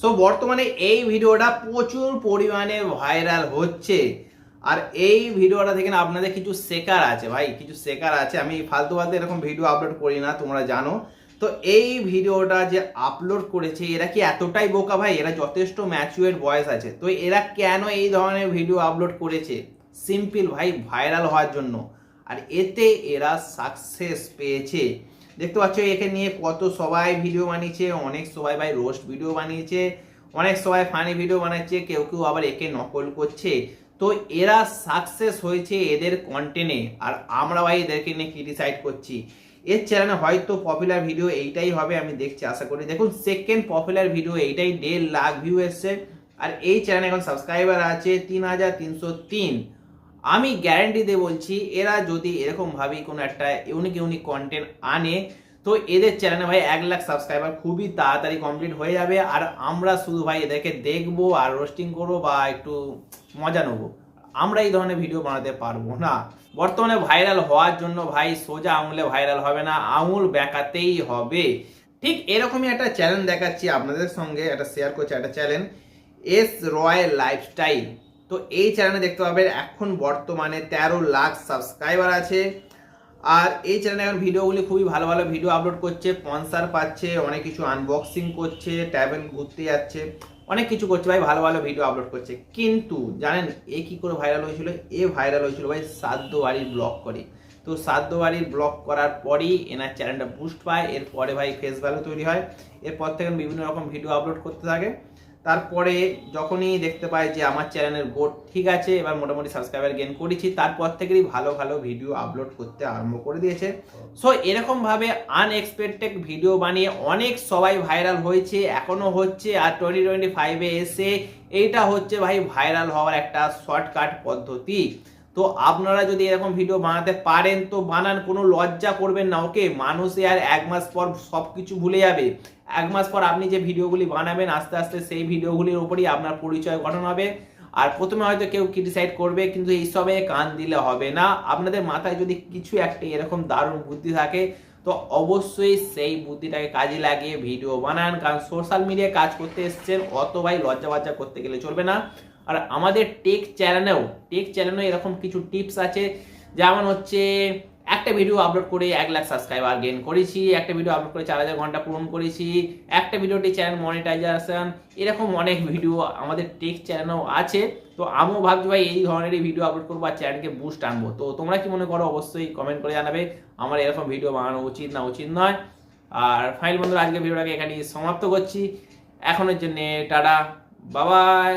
So বর্তমানে এই ভিডিওটা প্রচুর পরিমাণে ভাইরাল হচ্ছে। আর এই ভিডিওটা থেকে না আপনাদের কিছু শেখার আছে ভাই, কিছু শেখার আছে। আমি ফালতু ফালতু এরকম ভিডিও আপলোড করি না, তোমরা জানো। তো এই ভিডিওটা যে আপলোড করেছে, এরা কি এতটাই বোকা ভাই? এরা যথেষ্ট ম্যাচুয়ার বয়স আছে। তো এরা কেন এই ধরনের ভিডিও আপলোড করেছে? সিম্পল ভাই ভাইরাল হওয়ার জন্য। আর এতে এরা সাকসেস পেয়েছে। দেখতে পাচ্ছ, একে নিয়ে কত সবাই ভিডিও বানিয়েছে, অনেক সবাই ভাই রোস্ট ভিডিও বানিয়েছে, অনেক সবাই ফানি ভিডিও বানাচ্ছে, কেউ কেউ আবার একে নকল করছে। তো এরা সাকসেস হয়েছে এদের কন্টেন্টে আর আমরা ভাই এদেরকে নিয়ে ক্রিটিসাইড করছি? এর চ্যানেলে হয়তো পপুলার ভিডিও এইটাই হবে, আমি দেখছি, আশা করি। দেখুন সেকেন্ড পপুলার ভিডিও এইটাই, দেড় লাখ ভিউ এসছে, আর এই চ্যানেলে এখন সাবস্ক্রাইবার আছে তিন হাজার তিনশো তিন। আমি গ্যারান্টি দিয়ে বলছি, এরা যদি এরকম ভাবে কোনো একটা ইউনিক ইউনিক কন্টেন্ট আনে, তো এদের চ্যানেলে ভাই এক লাখ সাবস্ক্রাইবার খুবই তাড়াতাড়ি কমপ্লিট হয়ে যাবে। আর আমরা শুধু ভাই এদেরকে দেখব আর রোস্টিং করব বা একটু মজা নেব। আমরা এই ধরনের ভিডিও বানাতে পারব না। বর্তমানে ভাইরাল হওয়ার জন্য ভাই সোজা আঙুলে ভাইরাল হবে না আঙুল বেঁকাতেই হবে। ঠিক এরকমই একটা চ্যানেল দেখাচ্ছি আপনাদের সঙ্গে, একটা শেয়ার করছি একটা চ্যানেল এস রয়্যাল লাইফস্টাইল তো এই চ্যানেলে দেখতে পাবেন এখন বর্তমানে তেরো লাখ সাবস্ক্রাইবার আছে। আর এই চ্যানেলে এখন ভিডিওগুলি খুবই ভালো ভালো ভিডিও আপলোড করছে স্পন্সার পাচ্ছে, অনেক কিছু আনবক্সিং করছে ট্রাভেল ঘুরতে যাচ্ছে, অনেক কিছু করছে ভাই, ভালো ভালো ভিডিও আপলোড করছে। কিন্তু জানেন এ কি করে ভাইরাল হয়েছিল? এ ভাইরাল হয়েছিল ভাই সাদ্য বাড়ির ব্লগ করে। তো সাদ্য বাড়ির ব্লগ করার পরই এনার চ্যানেলটা বুস্ট পায়, এরপরে ভাই ফেস ভ্যালু তৈরি হয়। এরপর থেকে বিভিন্ন রকম ভিডিও আপলোড করতে থাকে। তারপরে যখনই দেখতে পাই যে আমার চ্যানেলের গোট ঠিক আছে, এবার মোটামুটি সাবস্ক্রাইবার গেন করেছি, তারপর থেকেই ভালো ভালো ভিডিও আপলোড করতে আরম্ভ করে দিয়েছে। সো এরকমভাবে আনএক্সপেক্টেড ভিডিও বানিয়ে অনেক সবাই ভাইরাল হয়েছে, এখনও হচ্ছে, আর টোয়েন্টি টোয়েন্টি ফাইভে এসে এইটা হচ্ছে ভাই ভাইরাল হওয়ার একটা শর্টকাট পদ্ধতি। তো আপনারা যদি এরকম ভিডিও বানাতে পারেন, তো বানান, কোনো লজ্জা করবেন না ওকে মানুষে আর এক মাস পর সব কিছু ভুলে যাবে। এক মাস পর আপনি যে ভিডিওগুলি বানাবেন, আস্তে আস্তে সেই ভিডিওগুলির উপরই আপনার পরিচয় গঠন হবে। আর প্রথমে হয়তো কেউ ক্রিটিসাইড করবে, কিন্তু এইসবে কান দিলে হবে না। আপনাদের মাথায় যদি কিছু একটা এরকম দারুণ বুদ্ধি থাকে, তো অবশ্যই সেই বুদ্ধিটাকে কাজে লাগিয়ে ভিডিও বানান। কারণ সোশ্যাল মিডিয়ায় কাজ করতে এসছেন অত ভাই লজ্জা বাজ্জা করতে গেলে চলবে না। আর আমাদের টেক চ্যানেলেও টেক চ্যানেলেও এরকম কিছু টিপস আছে। যেমন হচ্ছে একটা ভিডিও আপলোড করে এক লাখ সাবস্ক্রাইবার গেন করেছি, একটা ভিডিও আপলোড করে চার হাজার ঘণ্টা পূরণ করেছি, একটা ভিডিওটি চ্যানেল মনিটাইজেশন এরকম অনেক ভিডিও আমাদের টেক চ্যানেলেও আছে। তো আমিও ভাবছি ভাই, এই ধরনেরই ভিডিও আপলোড করব আর চ্যানেলকে বুস্ট আনব। তো তোমরা কি মনে করো, অবশ্যই কমেন্ট করে জানাবে। আমার এরকম ভিডিও বানানো উচিত না উচিত নয়। আর ফাইল বন্ধুরা আজকে ভিডিওটাকে এখানে সমাপ্ত করছি। এখনের জন্য টাটা বাবাই